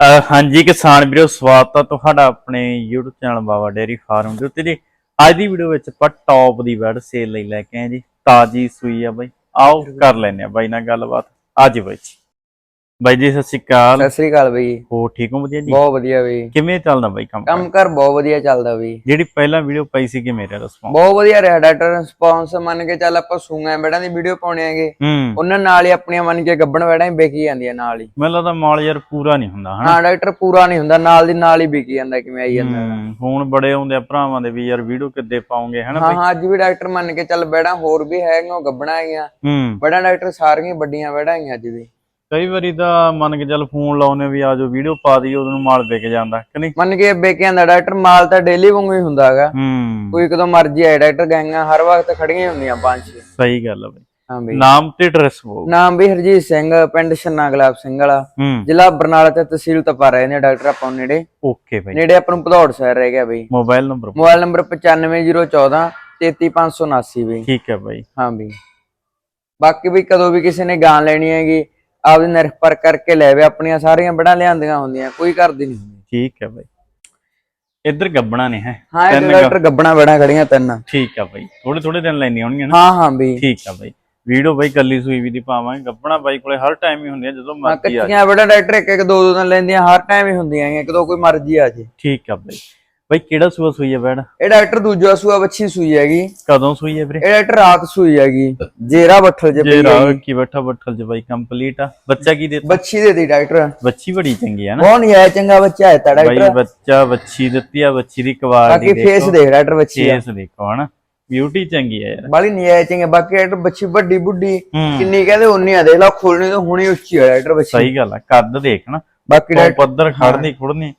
ਹਾਂਜੀ ਕਿਸਾਨ ਵੀਰੋ ਸਵਾਗਤ ਹੈ ਤੁਹਾਡਾ ਆਪਣੇ YouTube channel Baba dairy farm ਦੇ ਉੱਤੇ ਜੀ। ਅੱਜ ਦੀ ਵੀਡੀਓ ਵਿੱਚ ਆਪਾਂ ਟੌਪ ਦੀ ਬੈਡ ਸੇਲ ਲਈ ਲੈ ਕੇ ਆਏ ਜੀ। ਤਾਜੀ ਸੂਈ ਆ ਬਾਈ। ਆਓ ਕਰ ਲੈਨੇ ਆ ਬਾਈ ਨਾਲ ਗੱਲਬਾਤ। ਅੱਜ ਬਾਈ ਜੀ। ਬਾਈ ਜੀ ਸਤਿ ਸ਼੍ਰੀ ਅਕਾਲ। ਸਤਿ ਸ੍ਰੀ ਅਕਾਲ ਬਈ। ਹੋ ਠੀਕ ਹੋ ਵਧੀਆ ਜੀ? ਬਹੁਤ ਵਧੀਆ ਬਈ। ਕਿਵੇਂ ਚੱਲਦਾ ਬਾਈ ਕੰਮ ਕੰਮ ਕਰ ਬਹੁਤ ਵਧੀਆ ਚੱਲਦਾ ਬਈ। ਜਿਹੜੀ ਪਹਿਲਾਂ ਵੀਡੀਓ ਪਾਈ ਸੀ ਕਿ ਮੇਰੇ ਰਿਸਪੌਂਸ ਬਹੁਤ ਵਧੀਆ ਰਿਹਾ ਡਾਕਟਰ ਰਿਸਪੌਂਸ ਮੰਨ ਕੇ ਚੱਲ ਆਪਾਂ ਸੂਆਂ ਬੈੜਾਂ ਦੀ ਵੀਡੀਓ ਪਾਉਣੇ ਆਗੇ ਉਹਨਾਂ ਨਾਲ ਹੀ ਆਪਣੀਆਂ ਮੰਨ ਕੇ ਗੱਬਣ ਬੈੜਾਂ ਵਿਕੀ ਜਾਂਦੀਆਂ ਨਾਲ ਹੀ। ਮੈਨੂੰ ਲੱਗਦਾ ਮਾਲ ਯਾਰ ਪੂਰਾ ਨਹੀਂ ਹੁੰਦਾ ਹਨਾ? ਹਾਂ ਡਾਕਟਰ ਪੂਰਾ ਨਹੀਂ ਹੁੰਦਾ ਨਾਲ ਦੀ ਨਾਲ ਹੀ ਵਿਕੀ ਜਾਂਦਾ ਕਿਵੇਂ ਆਈ ਜਾਂਦਾ। ਫੋਨ ਬੜੇ ਆਉਂਦੇ ਆ ਭਰਾਵਾਂ ਦੇ ਵੀ ਯਾਰ ਵੀਡੀਓ ਕਿੱਦੇ ਪਾਉਂਗੇ ਹਨਾ ਹਾਂ ਹਾਂ ਅੱਜ ਵੀ ਡਾਕਟਰ ਮੰਨ ਕੇ ਚੱਲ ਬੈੜਾਂ ਹੋਰ ਵੀ ਹੈਗੀਆਂ ਗੱਬਣਾ ਹੈਗੀਆਂ। ਬੈੜਾਂ ਡਾਕਟਰ ਸਾਰੀਆਂ ਵੱਡੀਆਂ ਬੈੜਾਂ ਹੈਗੀਆਂ ਅੱਜ ਵੀ। ਕਈ ਵਾਰੀ ਤਾਂ ਮੰਨ ਕੇ ਚੱਲ ਫੋਨ ਲਾਉਨੇ ਵੀ ਆਜੋ ਵੀਡੀਓ ਪਾ ਦਈਏ ਉਦੋਂ ਨੂੰ ਮਾਲ ਵਿਕ ਜਾਂਦਾ ਕਿ ਨਹੀਂ? ਮੰਨ ਕੇ ਵਿਕ ਜਾਂਦਾ ਡਾਕਟਰ ਮਾਲ ਤਾਂ ਡੇਲੀ ਵਾਂਗੂ ਹੀ ਹੁੰਦਾ ਹੈਗਾ। ਹੂੰ। ਕੋਈ ਕਦੋਂ ਮਰਜ਼ੀ ਆਏ ਡਾਕਟਰ ਗਾਂਗਾ ਹਰ ਵਕਤ ਖੜੀਆਂ ਹੁੰਦੀਆਂ ਪੰਜ ਛੇ। ਸਹੀ ਗੱਲ ਆ ਬਈ। ਹਾਂ ਬਈ। ਨਾਮ ਤੇ ਐਡਰੈਸ ਬੋਲ। ਨਾਮ ਵੀ ਹਰਜੀਤ ਸਿੰਘ ਪਿੰਡ ਛੰਨਾ ਗੁਲਾਬ ਸਿੰਘ ਵਾਲਾ। ਹੂੰ। ਜ਼ਿਲ੍ਹਾ ਬਰਨਾਲਾ ਤੇ ਤਹਿਸੀਲ ਤਪਾ ਰਹੇ ਨੇ ਡਾਕਟਰ ਆਪਾਂ ਨੂੰ ਨੇੜੇ। ਓਕੇ ਬਈ। ਨੇੜੇ ਆਪਾਂ ਨੂੰ ਭਦੌੜ ਸ਼ਹਿਰ ਰਹਿ ਗਿਆ ਬਈ। ਮੋਬਾਈਲ ਨੰਬਰ ਮੋਬਾਈਲ ਨੰਬਰ 95014 33579 ਬਈ ਠੀਕ ਹੈ ਬਈ ਹਾਂ ਬਈ ਬਾਕੀ ਵੀ ਕਦੋਂ ਵੀ ਕਿਸੇ ਨੇ ਗਾਂ ਲੈਣੀ ਹੈਗੀ ਆਪਦੀ ਨਿਰਖ ਪਰ ਕਰਕੇ ਲੈ ਵੇ ਆਪਣੀਆਂ ਸਾਰੀਆਂ ਬੜਾਂ ਲਿਆਂਦੀਆਂ ਹੁੰਦੀਆਂ ਕੋਈ ਕਰਦੀ ਨਹੀਂ ਹੁੰਦੀ। ਠੀਕ ਹੈ ਬਈ। ਇੱਧਰ ਗੱਬਣਾ ਨੇ ਹੈ? ਹਾਂ ਇਹ ਡਾਕਟਰ ਗੱਬਣਾ ਬੜਾਂ ਖੜੀਆਂ ਤਿੰਨ। ਠੀਕ ਆ ਬਈ। ਥੋੜੇ ਥੋੜੇ ਦਿਨ ਲੈਣੀ ਹੋਣਗੀਆਂ ਨਾ? ਹਾਂ ਹਾਂ ਬਈ। ਠੀਕ ਆ ਬਈ। ਵੀਡੀਓ ਬਈ ਕੱਲੀ ਸੂਈ ਵੀ ਦੀ ਪਾਵਾਂਗੇ। ਗੱਬਣਾ ਬਾਈ ਕੋਲੇ ਹਰ ਟਾਈਮ ਹੀ ਹੁੰਦੀ ਆ ਜਦੋਂ ਮਰਜ਼ੀ ਆ ਕੱਚੀਆਂ ਬੜਾ ਡਾਕਟਰ ਇੱਕ ਇੱਕ ਦੋ ਦੋ ਦਿਨ ਲੈਂਦੀਆਂ ਹਰ ਟਾਈਮ ਹੀ ਹੁੰਦੀਆਂ ਹੈਗੀਆਂ ਕਦੋਂ ਕੋਈ ਮਰਜ਼ੀ ਆ ਜੇ ਠੀਕ ਆ ਬਈ। ਬਈ ਕਿਹੜਾ ਸੂਆ ਸੂਈ ਆ ਬੈੜ ਇਹ ਡਾਕਟਰ ਦੂਜਾ ਸੂਆ ਬੱਚੀ ਸੂਈ ਹੈਗੀ। ਕਦੋਂ ਸੂਈ ਹੈ ਵੀਰੇ? ਇਹ ਡਾਕਟਰ ਰਾਤ ਸੂਈ ਹੈਗੀ। ਜੇਰਾ ਬੱਠਲ ਜੇ ਜੇ ਹੈਗੀ। ਕੀ ਬੈਠਾ ਬੱਠਲ ਚ ਬਾਈ ਕੰਪਲੀਟ ਆ। ਬੱਚਾ ਕੀ ਦੇਤਾ? ਬੱਚੀ ਦੇ ਦੀ ਡਾਕਟਰ। ਬੱਚੀ ਬੜੀ ਚੰਗੀ ਆ ਨਾ। ਨਹੀਂ ਆਇਆ ਚੰਗਾ ਬੱਚਾ ਹੈ ਤਾਂ ਬਾਈ ਡਾਕਟਰ ਬੱਚਾ ਬੱਚੀ ਦਿੱਤੀ ਆ ਬੱਚੀ ਦੀ ਕੁਆਲਿਟੀ ਬਾਕੀ ਫੇਸ ਦੇਖ। ਡਾਕਟਰ ਬੱਚੀ ਦਾ। ਫੇਸ ਦੇਖੋ ਹਨਾ। ਬਿਊਟੀ ਚੰਗੀ ਆ ਯਾਰ। ਬਾਲੀ ਨਹੀਂ ਆਇਆ ਚੰਗਾ ਬਾਕੀ ਡਾਕਟਰ ਬੱਚੀ ਵੱਡੀ ਬੁੱਢੀ। ਹੂੰ। ਕਿੰਨੀ ਕਹਿੰਦੇ ਉਨੀ ਆ ਦੇਖ ਲਾ ਖੋਲਣੀ ਤਾਂ ਹੁਣੀ ਉੱਚੀ ਆ ਡਾਕਟਰ ਬੱਚੀ ਸਹੀ ਗੱਲ ਆ ਕੱਦ ਦੇਖ ਨਾ। ਬਾਕੀ ਪੱਧਰ ਖੜਨੀ ਖੁੜਨੀ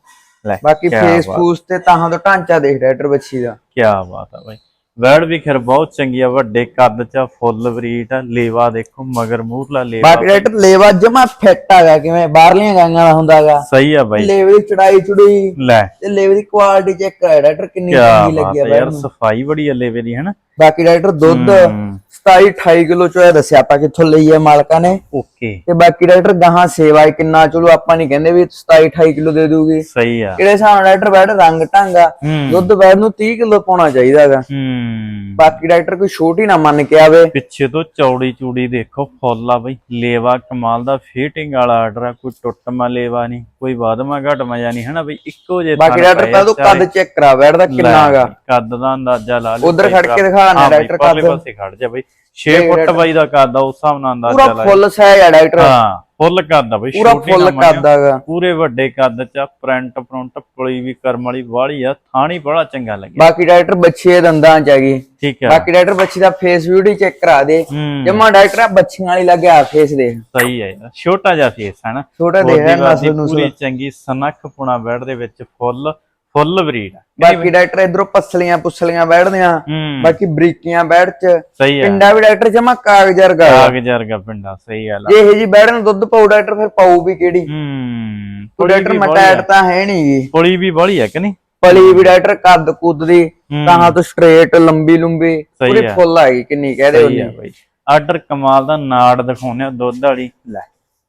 ਲੈ ਬਾਕੀ ਕਿਆ ਫੇਸ ਬਾਤ। ਫੂਸ ਤੇ ਤਾਹਾਂ ਤੋਂ ਢਾਂਚਾ ਦੇਖ ਡਾਕਟਰ ਬੱਚੀ ਦਾ ਕੀ ਬਾਤ ਆ ਬਾਈ ਵਰਡ ਵੀ ਖੈਰ ਬਹੁਤ ਚੰਗੀ ਆ ਵੱਡੇ ਕੱਦ ਚ ਫੁੱਲ ਬਰੀਟ ਆ ਲੇਵਾ ਦੇਖੋ ਮਗਰ ਮੂਹਰਲਾ ਲੇਵਾ। ਬਾਕੀ ਡਾਕਟਰ ਲੇਵਾ ਜਮਾ ਫਿੱਟ ਹੈਗਾ ਕਿਵੇਂ ਬਾਹਰਲੀਆਂ ਗਾਂਗਾਂ ਦਾ ਹੁੰਦਾਗਾ ਸਹੀ ਆ ਬਾਈ। ਲੇਵੇ ਦੀ ਚੜਾਈ ਚੁੜੀ ਲੈ। ਤੇ ਲੇਵੇ ਦੀ ਕੁਆਲਿਟੀ ਚੈੱਕ ਕਰ ਡਾਕਟਰ ਕਿੰਨੀ ਚੰਗੀ ਲੱਗੀ ਆ ਯਾਰ ਸਫ਼ਾਈ ਬੜੀ ਆ ਲੇਵੇ ਦੀ ਹਨਾ? ਬਾਕੀ ਡਾਕਟਰ ਦੁੱਧ ਹੂੰ। 27 28 ਕਿਲੋ ਚੋਇਆ ਦੱਸਿਆ ਆਪਾਂ ਕਿੱਥੋਂ ਲਈ ਹੈ ਮਾਲਕਾਂ ਨੇ। ਓਕੇ। ਤੇ ਬਾਕੀ ਡਾਕਟਰ ਗਾਹਾਂ ਸੇਵਾ ਕਿੰਨਾ ਚਲੋ ਆਪਾਂ ਨਹੀਂ ਕਹਿੰਦੇ ਵੀ 27 28 ਕਿਲੋ ਦੇ ਦੂਗੀ। ਸਹੀ ਆ। ਕਿਹੜੇ ਹਿਸਾਬ ਨਾਲ ਡਾਕਟਰ ਬੈਠ ਰੰਗ ਢੰਗਾ ਦੁੱਧ ਬੈਠ ਨੂੰ 30 ਕਿਲੋ ਪਾਉਣਾ ਚਾਹੀਦਾਗਾ ਹੂੰ। ਬਾਕੀ ਡਾਕਟਰ ਕੋਈ ਛੋਟੀ ਨਾ ਮੰਨ ਕੇ ਆਵੇ। ਪਿੱਛੇ ਤੋਂ ਚੌੜੀ ਚੂੜੀ ਦੇਖੋ ਫੁੱਲ ਆ ਬਈ। ਲੇਵਾ ਕਮਾਲ ਦਾ ਫਿਟਿੰਗ ਵਾਲਾ ਆਰਡਰ ਆ ਕੋਈ ਟੁੱਟਮਾ ਲੇਵਾ ਨਹੀਂ ਕੋਈ ਵਾਧਮਾ ਘਟਮਾ ਜਾਂ ਨਹੀਂ ਹਨਾ ਬਈ? ਇੱਕੋ ਜੇ ਬਾਕੀ ਡਾਕਟਰ ਪਹਿਲਾਂ ਤੋਂ ਕੱਦ ਚੈੱਕ ਕਰਾ ਬੈਠ ਦਾ ਕਿੰਨਾ ਹੈਗਾ ਕੱਦ ਦਾ ਅੰਦਾਜ਼ਾ ਲਾ ਲਿਓ ਉਧਰ ਖੜ ਕੇ ਦਿਖਾ ਨਾ ਡਾਕਟਰ ਕੱਦ। ਪਾਸੇ ਖੜ ਜਾ ਬਈ। 6 ਫੁੱਟ ਬਾਈ ਦਾ ਕੱਦ ਆ ਉਸ ਹਿਸਾਬ ਨਾਲ ਅੰਦਾਜ਼ਾ ਪੂਰਾ ਲਾ ਫੁੱਲ ਸਾਈਜ਼ ਆ ਡਾਕਟਰ। ਹਾਂ। ਫੁੱਲ ਕੱਦ ਆ ਬਈ ਪੂਰਾ ਫੁੱਲ ਹੈਗਾ ਪੂਰੇ ਵੱਡੇ ਕੱਦ ਚ ਪ੍ਰਿੰਟ ਪ੍ਰਿੰਟ ਪੁਲੀ ਵੀ ਕਰਮ ਵਾਲੀ ਵਾਲੀ ਆ ਥਾਣੀ ਬੜਾ ਚੰਗਾ ਲੱਗਿਆ। ਬਾਕੀ ਡਾਕਟਰ ਬੱਚੇ ਦੇ ਦੰਦਾਂ ਚ ਹੈਗੀ ਠੀਕ ਆ। ਬਾਕੀ ਡਾਕਟਰ ਬੱਚੀ ਦਾ ਫੇਸ ਬਿਊਟੀ ਚੈੱਕ ਕਰਾ ਦੇ। ਹੂੰ। ਜਮਾ ਡਾਕਟਰ ਆ ਬੱਚੀਆਂ ਵਾਲੀ ਲੱਗਿਆ ਫੇਸ ਦੇਖ। ਸਹੀ ਹੈ ਛੋਟਾ ਜਿਹਾ ਫੇਸ ਹੈ ਨਾ। ਛੋਟਾ ਬੋਡੀ ਰਿਹਾ ਨਸਲ ਨੂੰ ਪੂਰੀ ਚੰਗੀ ਸਨਖ ਪੁਣਾ ਬੈਡ ਦੇ ਵਿੱਚ ਫੁੱਲ। ਫੁੱਲ ਬਰੀਡ ਬਾਕੀ ਡਾਕਟਰ ਇਧਰੋਂ ਪਸਲੀਆਂ ਪੁਸਲੀਆਂ ਬੈਠਦੀਆਂ ਹੂੰ। ਬਾਕੀ ਬਰੀਕੀਆਂ ਬੈਠ ਚ। ਸਹੀ ਹੈ ਪਿੰਡਾ ਵੀ ਡਾਕਟਰ ਜਮਾ ਕਾਗਜ਼ ਵਰਗਾ ਕਾਗ ਜਰਗਾ ਪਿੰਡਾ ਸਹੀ ਗੱਲ ਆ। ਜੇ ਇਹ ਜੀ ਬੈਠ ਨੂੰ ਦੁੱਧ ਪਾਉ ਡਾਕਟਰ ਫਿਰ ਪਾਉ ਵੀ ਕਿਹੜੀ? ਹੂੰ ਡਾਕਟਰ ਮਟੈਟ ਤਾਂ ਹੈ ਨਹੀਂ ਪੁਲੀ ਵੀ ਬੜੀ ਹੈ ਕਿ ਨਹੀਂ? ਪਲੀ ਵੀ ਡਾਕਟਰ ਕੱਦ ਕੁੱਦ ਦੀ ਹੂੰ। ਤਾਂ ਤੋਂ ਸਟ੍ਰੇਟ ਲੰਬੀ ਲੰਬੀ ਪੂਰੀ ਹੈ। ਫੁੱਲ ਆਈ ਕਿੰਨੀ ਕਹਦੇ ਸਹੀ ਉਹਨੇ ਹੈ ਬਾਈ। ਆਰਡਰ ਕਮਾਲ ਦਾ ਨਾੜ ਦਿਖਾਉਨੇ ਆ ਦੁੱਧ ਵਾਲੀ। ਲੈ।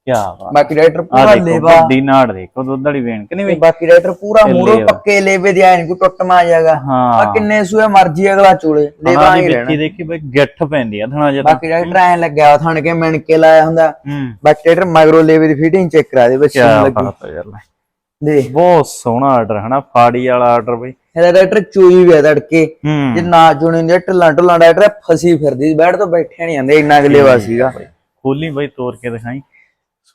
ਬਾਕੀ ਆ ਪੂਰਾ ਦੇਖੋ ਲੇਵਾ। ਵੱਡੀ ਨਾੜ ਦੇਖੋ ਦੁੱਧ ਵਾਲੀ ਵੇਣ ਕਿ ਨਹੀਂ ਤੇ ਬਈ ਬਾਕੀ ਡਾਕਟਰ ਪੂਰਾ ਤੇ ਮੂਰੋ ਲੇਵਾ। ਪੱਕੇ ਲੇਵੇ ਦੀ ਆਇਨ ਕੋਈ ਟੁੱਟ ਮਾ ਜਾਏਗਾ। ਆ ਹਾਂ ਕਿੰਨੇ ਸੂਏ ਮਰਜ਼ੀ ਅਗਲਾ ਚੂਲੇ ਲੇਵਾ ਹਾਂ ਰਹਿਣਾ। ਵਿੱਚੀ ਦੇਖੀ ਬਈ ਗਿੱਠ ਪੈਂਦੀ ਆ ਥਣਾ ਜਦ ਬਾਕੀ ਡਾਕਟਰ ਐ ਲੱਗਿਆ ਹੋਇਆ ਥਣ ਕੇ ਮਿਣ ਕੇ ਲਾਇਆ ਹੁੰਦਾ। ਹੂੰ। ਬਾਕੀ ਡਾਕਟਰ ਮਗਰੋਂ ਲੇਵੇ ਦੀ ਫਿਟਿੰਗ ਚੈੱਕ ਕਰਾ ਦੇ ਬੱਚੇ ਨੂੰ ਕੀ ਲੱਗੀ। ਬਾਤ ਹੈ ਯਾਰ ਲੈ। ਦੇ। ਬਹੁਤ ਸੋਹਣਾ ਆਰਡਰ ਹਨਾ ਫਾੜੀ ਵਾਲਾ ਆਰਡਰ ਬਈ। ਇਹਦਾ ਡਾਕਟਰ ਚੂਈ ਵੀ ਆ ਤੜਕੇ। ਹੂੰ। ਜੇ ਨਾ ਚੁਣੀ ਹੁੰਦੀ ਢਿੱਲਾਂ ਢੁੱਲਾਂ ਡਾਕਟਰ ਫਸੀ ਫਿਰਦੀ ਬੈਠ ਤੋਂ ਬੈਠਿਆ ਨਹੀਂ ਜਾਂਦੇ ਇੰਨਾ ਕੁ ਲੇਵਾ ਸੀਗਾ। ਖੋਲੀ ਬਈ ਤੋੜ ਕੇ ਦਿਖਾਈ।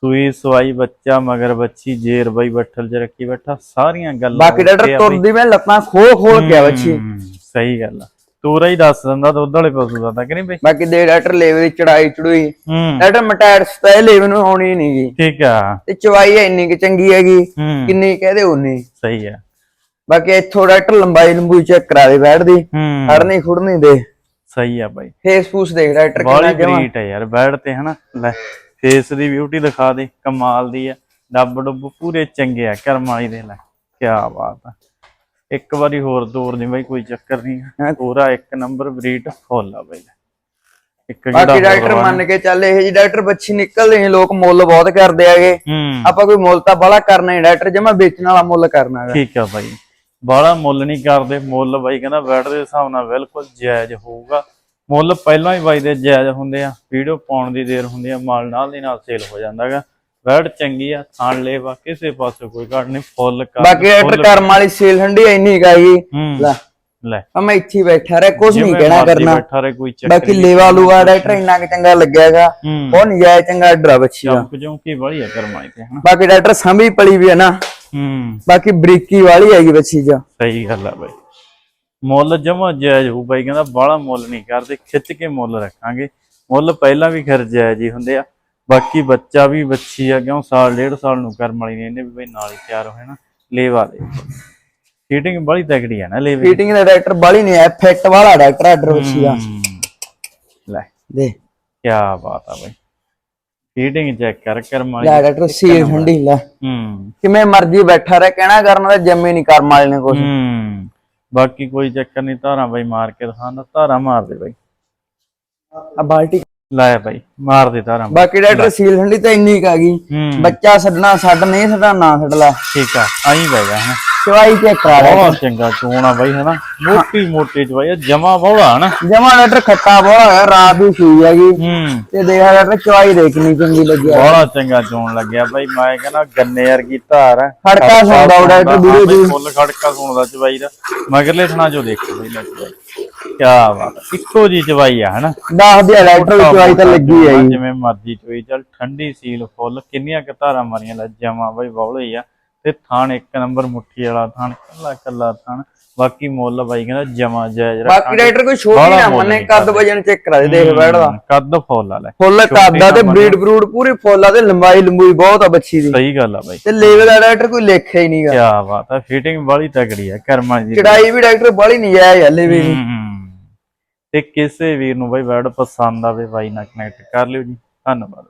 ਸੂਈ ਸਵਾਈ ਬੱਚਾ ਮਗਰ ਬੱਚੀ ਜੇਰ ਬਈ ਬੱਠਲ ਚ ਰੱਖੀ ਬੈਠਾ ਸਾਰੀਆਂ ਗੱਲਾਂ ਬਾਕੀ ਡਾਕਟਰ। ਤੁਰਦੀ ਮੈਂ ਲੱਤਾਂ ਖੋਲ ਖੋਲ ਕੇ ਆ ਬੱਚੀ। ਸਹੀ ਗੱਲ ਆ। ਤੂਰਾ ਹੀ ਦੱਸ ਦਿੰਦਾ ਦੁੱਧ ਵਾਲੇ ਪਸ਼ੂ ਦਾ ਤਾਂ ਕਿ ਨਹੀਂ ਬਈ? ਬਾਕੀ ਦੇ ਡਾਕਟਰ ਲੇਵੇ ਦੀ ਚੜਾਈ ਚੜੂਈ। ਡਾਕਟਰ ਮਟੈਟ ਸਟਾਈਲ ਲੇਵੇ ਨੂੰ ਆਉਣੀ ਨਹੀਂਗੀ ਠੀਕ ਆ। ਤੇ ਚਵਾਈ ਇੰਨੀ ਕਿ ਚੰਗੀ ਹੈਗੀ ਕਿੰਨੀ ਕਹਦੇ ਉਨੀ ਸਹੀ ਆ। ਬਾਕੀ ਇੱਥੋਂ ਡਾਕਟਰ ਲੰਬਾਈ ਲੰਬੂਈ ਚੈੱਕ ਕਰਾ ਦੇ ਬੈਠ ਦੀ ਹੂੰ। ਖੜਨੀ ਦੇ। ਸਹੀ ਆ ਬਾਈ। ਫੇਸ ਫੂਸ ਦੇਖ ਡਾਕਟਰ ਕਿੰਨਾ ਜਮਾ। ਬਰੀਟ ਹੈ ਯਾਰ ਬੈਡ ਤੇ ਹਨਾ ਲੈ। ਫੇਸ ਦੀ ਬਿਊਟੀ ਦਿਖਾ ਦੇ ਕਮਾਲ ਦੀ ਆ। ਡੱਬ ਡੁੱਬ ਪੂਰੇ ਚੰਗੇ ਆ ਕਰਮ ਵਾਲੀ ਦੇ ਲੈ। ਕੀ ਬਾਤ ਆ। ਇੱਕ ਵਾਰੀ ਹੋਰ ਦੂਰ ਨਹੀਂ ਬਾਈ ਕੋਈ ਚੱਕਰ ਨਹੀਂ। ਹਾਂ। ਪੂਰਾ ਇੱਕ ਨੰਬਰ ਬਰੀਟ ਫੁੱਲ ਆ ਬਾਈ। ਇੱਕ ਬਾਕੀ ਡਾਕਟਰ ਮੰਨ ਕੇ ਚੱਲ ਇਹ ਜੀ ਡਾਕਟਰ ਬੱਚੀ ਨਿਕਲਦੇ ਨੇ ਲੋਕ ਮੁੱਲ ਬਹੁਤ ਕਰਦੇ ਹੂੰ। ਆਪਾਂ ਕੋਈ ਮੁੱਲ ਤਾਂ ਬਾਲਾ ਕਰਨਾ ਹੀ ਡਾਕਟਰ ਜਮਾ ਵੇਚਣ ਵਾਲਾ ਮੁੱਲ ਕਰਨਾ ਹੈਗਾ। ਠੀਕ ਆ ਬਾਈ। ਬਾਹਲਾ ਮੁੱਲ ਨਹੀਂ ਕਰਦੇ ਮੁੱਲ ਬਾਈ ਕਹਿੰਦਾ ਬੈਠ ਦੇ ਹਿਸਾਬ ਨਾਲ ਬਿਲਕੁਲ ਜਾਇਜ਼ ਹੋਊਗਾ। ਮੁੱਲ ਪਹਿਲਾਂ ਹੀ ਬਾਈ ਦੇ ਜਾਇਜ਼ ਹੁੰਦੇ ਆ ਵੀਡੀਓ ਪਾਉਣ ਦੀ ਦੇਰ ਹੁੰਦੀ ਆ ਮਾਲ ਨਾਲ ਦੀ ਨਾਲ ਸੇਲ ਹੋ ਜਾਂਦਾਗਾ ਬੈਠ ਚੰਗੀ ਆ ਥਾਣ ਲੇਵਾ ਕਿਸੇ ਪਾਸੇ ਕੋਈ ਘਾਟ ਨਹੀਂ ਫੁੱਲ ਕਰ ਬਾਕੀ ਡਾਕਟਰ ਕਰਮ ਵਾਲੀ ਸੇਲ ਹੰਡੀ ਇੰਨੀ ਹੂੰ ਲੈ। ਲੈ। ਆ ਮੈਂ ਇੱਥੇ ਬੈਠਾ ਰਹਿ ਕੁਝ ਨਹੀਂ ਕਹਿਣਾ ਕਰਨਾ। ਬੈਠਾ ਰਹੇ ਕੋਈ ਚੱਕਰ ਬਾਕੀ ਲੇਵਾ ਲੂਆ ਡਾਕਟਰ ਇੰਨਾ ਕਿ ਚੰਗਾ ਲੱਗਿਆਗਾ ਉਹ ਨਜਾਇਜ਼ ਚੰਗਾ ਡਰਾ ਬੱਚੀ ਦਾ। ਜਮਕੀ ਬੜੀ ਆ ਕਰਮਾਈ ਤੇ ਹਨਾ। ਬਾਕੀ ਡਾਕਟਰ ਸੰਭੀ ਪਲੀ ਵੀ ਹੈ ਨਾ। ਹੂੰ। ਬਾਕੀ ਬਰੀਕੀ ਵਾਲੀ ਹੈਗੀ ਬੱਚੀ ਚ। ਸਹੀ ਗੱਲ ਆ ਬਾਈ। ਮੁੱਲ ਜਮਾ ਜਾਇਜ਼ ਹੋਊ ਬਾਈ ਕਹਿੰਦਾ ਬਾਹਲਾ ਮੁੱਲ ਨਹੀਂ ਕਰਦੇ ਖਿੱਚ ਕੇ ਮੁੱਲ ਰੱਖਾਂਗੇ। ਮੁੱਲ ਪਹਿਲਾਂ ਵੀ ਖਰ ਜਾਇਜ਼ ਹੀ ਹੁੰਦੇ ਆ ਬਾਕੀ ਬੱਚਾ ਵੀ ਬੱਚੀ ਆ ਕਿਉਂ ਸਾਲ ਡੇਢ ਸਾਲ ਨੂੰ ਕਰਮ ਵਾਲੀ ਨੇ ਇਹਨੇ ਵੀ ਬਾਈ ਨਾਲ ਹੀ ਤਿਆਰ ਹੋਏ ਨਾ ਲੇਵਾ ਦੇ ਫੀਟਿੰਗ ਬੜੀ ਤਕੜੀ ਆ ਨਾ ਲੇਵੇ। ਫੀਟਿੰਗ ਦਾ ਡਾਕਟਰ ਬਾਲੀ ਨਹੀਂ ਹੈ ਫਿੱਟ ਵਾਲਾ ਡਾਕਟਰ ਆਰਡਰ ਬੱਚੀ ਹੂੰ। ਲੈ। ਦੇ। ਕੀ ਬਾਤ ਆ ਬਾਈ। ਫੀਟਿੰਗ ਚੈੱਕ ਕਰ ਕਰਮ ਵਾਲੀ ਲੈ ਡਾਕਟਰ ਸੀਲ ਠੰਡੀ ਲੈ। ਹੂੰ। ਕਿਵੇਂ ਮਰਜ਼ੀ ਬੈਠਾ ਰਹਿ ਕਹਿਣਾ ਕਰਨ ਦਾ ਜੰਮੇ ਨਹੀਂ ਕਰਮ ਵਾਲੇ ਨੇ ਕੁਝ ਹੂੰ। ਬਾਕੀ ਕੋਈ ਚੱਕਰ ਨਹੀਂ ਧਾਰਾਂ ਬਾਈ ਮਾਰ ਕੇ ਦਿਖਾਉਂਦਾ ਧਾਰਾਂ ਮਾਰ ਦੇ ਬਾਈ। ਆ ਬਾਲਟੀ ਲੈ ਬਾਈ ਮਾਰ ਦੇ ਧਾਰਾਂ। ਬਾਕੀ ਡਾਕਟਰ ਸੀਲ ਠੰਡੀ ਤਾਂ ਇੰਨੀ ਕਾ ਗਈ। ਬੱਚਾ ਛੱਡਣਾ ਛੱਡ ਨਹੀਂ ਛੱਡਣਾ ਨਾ ਛੱਡ ਲੈ। ਠੀਕ ਆ ਆਈ ਬਹਿ ਗਿਆ ਹਾਂ। ਚਵਾਈ ਚੈੱਕ ਕਰਾ ਲੈ। ਬਹੁਤ ਚੰਗਾ ਚੋਣ ਬਾਈ ਹਨਾ? ਮੋਟੀ ਮੋਟੀ ਚਵਾਈ ਜਮਾ ਬੌੜਾ ਹਨਾ? ਜਮਾ ਡਾਕਟਰ ਖੱਟਾ ਬੋਲਾ ਹੈ ਰਾਤ ਦੀ ਸੂਈ ਹੈਗੀ। ਤੇ ਦੇਖ ਡਾਕਟਰ ਚਵਾਈ ਦੇਖਣੀ ਚੰਗੀ ਲੱਗੀ। ਬੜਾ ਚੰਗਾ ਚੋਣ ਲੱਗਿਆ ਬਾਈ ਮੈਂ ਕਹਿੰਦਾ ਗੰਨੇ ਵਰਗੀ ਧਾਰ ਹੈ ਖੜਕਾ ਸੁਣਦਾ ਉਹ ਡਾਕਟਰ ਵੀਡੀਓ ਦੀ ਦੀ। ਫੁੱਲ ਖੜਕਾ ਸੁਣਦਾ ਚਵਾਈ ਦਾ। ਮਗਰਲੇ ਥਣਾ ਜੋ ਦੇਖੋ ਬਾਈ ਲੈ ਕੀ ਬਾਤ। ਇੱਕੋ ਜੀ ਚਵਾਈ ਆ ਹਨਾ? ਦੱਸ ਦਿਆ ਡਾਕਟਰ ਚਵਾਈ ਤਾਂ ਲੱਗੀ ਜੀ ਜਿਵੇਂ ਮਰਜ਼ੀ ਚੋਈ। ਚੱਲ ਠੰਡੀ ਸੀਲ ਫੁੱਲ ਕਿੰਨੀਆਂ ਕੁ ਧਾਰਾਂ ਮਾਰੀਆਂ ਲੈ ਜਮਾ ਬਾਈ ਬੌਲੇ ਆ। ਤੇ ਥਾਣ ਇੱਕ ਨੰਬਰ ਮੁੱਠੀ ਵਾਲਾ ਥਾਣ ਕੱਲਾ ਕੱਲਾ ਥਾਣ। ਬਾਕੀ ਮੁੱਲ ਬਾਈ ਕਹਿੰਦਾ ਜਮਾ ਜਾਇਜ਼ ਬਾਕੀ ਡਾਕਟਰ ਕੋਈ ਛੋਟੀ ਨਾ ਮੰਨੇ ਕੱਦ ਵਜਨ ਚੈੱਕ ਕਰਾ ਦੇ ਦੇਖ ਬੈਠਦਾ ਹਮ, ਕੱਦ ਫੁੱਲ ਵਾਲਾ। ਫੁੱਲ ਕੱਦ ਆ ਤੇ ਬਰੀਡ ਬਰੂਡ ਪੂਰੀ ਫੁੱਲ ਆ ਤੇ ਲੰਬਾਈ ਲੰਬੂਈ ਬਹੁਤ ਆ ਬੱਚੀ ਦੀ। ਸਹੀ ਗੱਲ ਆ ਬਾਈ। ਤੇ ਲੈਵਲ ਦਾ ਡਾਕਟਰ ਕੋਈ ਲੇਖਿਆ ਹੀ ਨਹੀਂਗਾ। ਕੀ ਬਾਤ ਆ ਫਿਟਿੰਗ ਬੜੀ ਤਗੜੀ ਆ ਕਰਮਾਂ ਦੀ। ਚੜਾਈ ਵੀ ਡਾਕਟਰ ਬਾਲੀ ਨਹੀਂ ਜਾਇ ਹਲੇ ਵੀ ਤੇ ਕਿਸੇ ਵੀਰ ਨੂੰ ਬਾਈ ਵਰਡ ਪਸੰਦ ਆਵੇ ਬਾਈ ਨਾਲ ਕਨੈਕਟ ਕਰ ਲਿਓ ਜੀ। ਧੰਨਵਾਦ।